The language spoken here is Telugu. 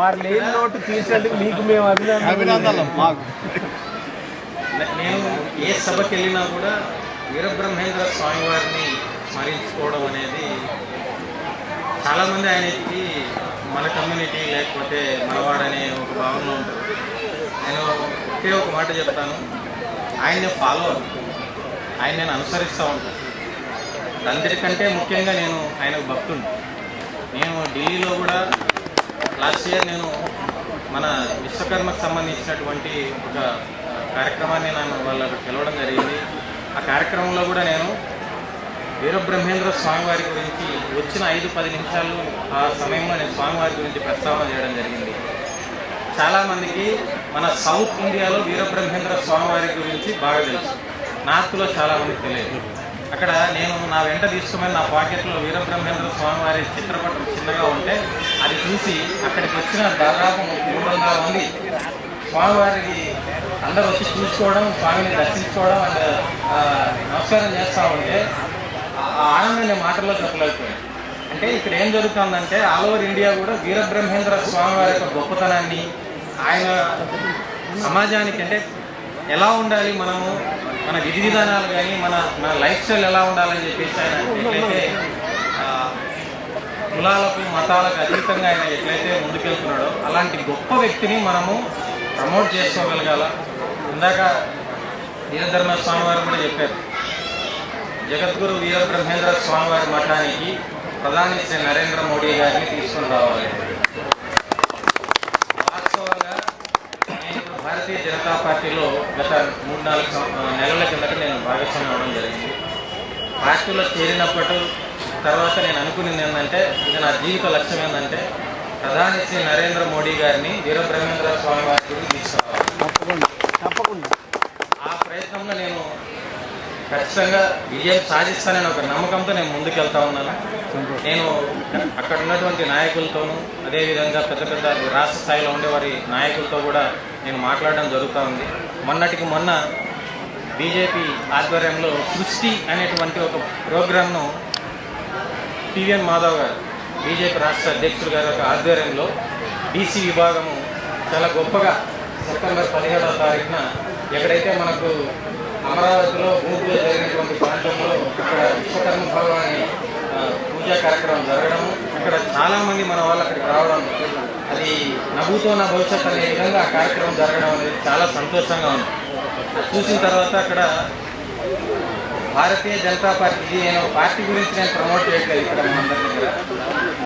వారు లేని నోటు తీసేందుకు మీకు మేము అభినందన మాకు. నేను ఏ సభకి వెళ్ళినా కూడా వీరబ్రహ్మేంద్ర స్వామి వారిని స్మరించుకోవడం అనేది చాలామంది ఆయనకి మన కమ్యూనిటీ లేకపోతే మనవాడనే ఒక భావనలో ఉంటారు నేను ఒకే ఒక మాట చెప్తాను. ఆయన్ని ఫాలో అవుతాను ఆయన నేను అనుసరిస్తూ ఉంటాను అందరికంటే ముఖ్యంగా నేను ఆయనకు భక్తుడు నేను ఢిల్లీలో కూడా లాస్ట్ ఇయర్ నేను మన విశ్వకర్మకు సంబంధించినటువంటి ఒక కార్యక్రమాన్ని నన్ను వాళ్ళకు పిలవడం జరిగింది. ఆ కార్యక్రమంలో కూడా నేను వీరబ్రహ్మేంద్ర స్వామివారి గురించి వచ్చిన ఐదు పది నిమిషాలు ఆ సమయంలో నేను స్వామివారి గురించి ప్రస్తావన చేయడం జరిగింది. చాలామందికి మన సౌత్ ఇండియాలో వీరబ్రహ్మేంద్ర స్వామివారి గురించి బాగా తెలుసు. నార్త్లో చాలామందికి తెలియదు. అక్కడ నేను నా వెంట తీసుకుని నా పాకెట్లో వీరబ్రహ్మేంద్ర స్వామివారి చిత్రపటం చిన్నగా ఉంటే అది చూసి అక్కడికి వచ్చిన దాదాపు మూడు వందల మంది స్వామివారికి అందరూ వచ్చి చూసుకోవడం స్వామిని దర్శించుకోవడం అండ్ నమస్కారం చేస్తూ ఉంటే ఆ ఆనందం నేను మాటల్లో చెప్పలేకపోయాను. అంటే ఇక్కడ ఏం జరుగుతుందంటే ఆల్ ఓవర్ ఇండియా కూడా వీరబ్రహ్మేంద్ర స్వామి వారి యొక్క గొప్పతనాన్ని ఆయన సమాజానికి అంటే ఎలా ఉండాలి మనము మన విధి విధానాలు కానీ మన మన లైఫ్ స్టైల్ ఎలా ఉండాలని చెప్పేసి ఆయన ఎట్లయితే కులాలకు మతాలకు అతీతంగా ఆయన ఎట్లయితే ముందుకెళ్తున్నాడో అలాంటి గొప్ప వ్యక్తిని మనము ప్రమోట్ చేసుకోగలగాల. ఇందాక వీరధర్మ స్వామివారు కూడా చెప్పారు జగద్గురు వీరబ్రహ్మేంద్ర స్వామివారి మఠానికి ప్రధాని శ్రీ నరేంద్ర మోడీ గారిని తీసుకుని రావాలి. మూడు నాలుగు నెలల కిందట నేను భాగస్వామ్యం అవ్వడం జరిగింది. పార్టీలో చేరినప్పటి తర్వాత నేను అనుకునేది ఏంటంటే ఇది నా జీవిత లక్ష్యం ఏంటంటే ప్రధాని శ్రీ నరేంద్ర మోడీ గారిని వీరబ్రహ్మేంద్ర స్వామి వారి గురించి తీసుకురావాలి. తప్పకుండా. తప్పకుండా. ఆ ప్రయత్నంలో నేను ఖచ్చితంగా విజయం సాధిస్తానని ఒక నమ్మకంతో నేను ముందుకెళ్తా ఉన్నాను. నేను అక్కడ ఉన్నటువంటి నాయకులతోనూ అదేవిధంగా పెద్ద పెద్ద రాష్ట్ర స్థాయిలో ఉండేవారి నాయకులతో కూడా నేను మాట్లాడడం జరుగుతూ ఉంది. మొన్నటికి మొన్న బీజేపీ ఆధ్వర్యంలో సృష్టి అనేటువంటి ఒక ప్రోగ్రామ్ను పివిఎన్ మాధవ్ గారు బీజేపీ రాష్ట్ర అధ్యక్షుడు గారి యొక్క ఆధ్వర్యంలో బీసీ విభాగము చాలా గొప్పగా సెప్టెంబర్ పదిహేడవ తారీఖున ఎక్కడైతే మనకు అమరావతిలో భూమిలో జరిగినటువంటి ప్రాంతంలో అక్కడ విశ్వకర్మ భగవాని పూజా కార్యక్రమం జరగడం అక్కడ చాలామంది మన వాళ్ళు అక్కడికి రావడం అది నవ్వుతో నా భవిష్యత్ అనే విధంగా ఆ కార్యక్రమం జరగడం అనేది చాలా సంతోషంగా ఉంది. చూసిన తర్వాత అక్కడ భారతీయ జనతా పార్టీ నేను పార్టీ గురించి నేను ప్రమోట్ చేయట్లేదు ఇక్కడ మనందరి దగ్గర.